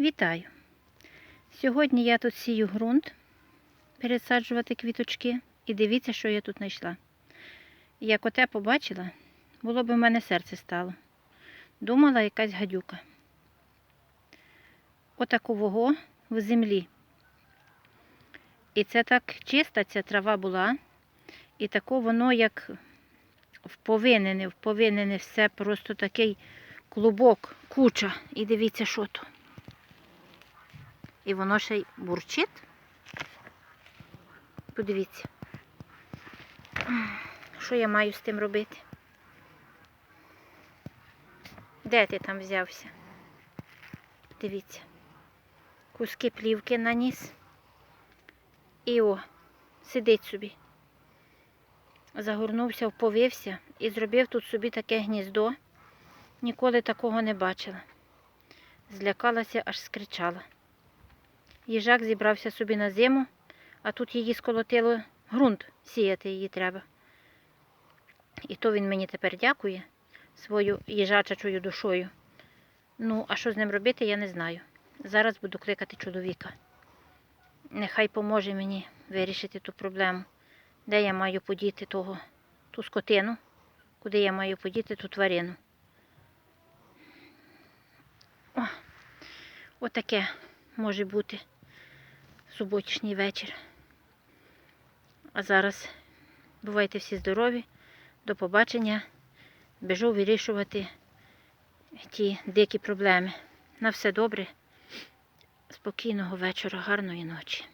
Вітаю! Сьогодні я тут сію ґрунт пересаджувати квіточки і дивіться, що я тут знайшла. Як оте побачила, було б у мене серце стало. Думала якась гадюка. Отакового в землі. І це так чиста ця трава була. І тако воно як вповинене, вповинене все просто такий клубок, куча. І дивіться, що то. І воно ще й бурчить. Подивіться. Що я маю з тим робити? Де ти там взявся? Дивіться. Куски плівки наніс. І о, сидить собі. Загорнувся, вповився і зробив тут собі таке гніздо. Ніколи такого не бачила. Злякалася, аж скричала. Їжак зібрався собі на зиму, а тут її сколотило ґрунт, сіяти її треба. І то він мені тепер дякує свою їжачачою душою. Ну, а що з ним робити, я не знаю. Зараз буду кликати чоловіка. Нехай поможе мені вирішити ту проблему, де я маю подіти того, ту скотину, куди я маю подіти ту тварину. О, отаке може бути суботнішній вечір. А зараз бувайте всі здорові. До побачення. Біжу вирішувати ті дикі проблеми. На все добре. Спокійного вечора, гарної ночі.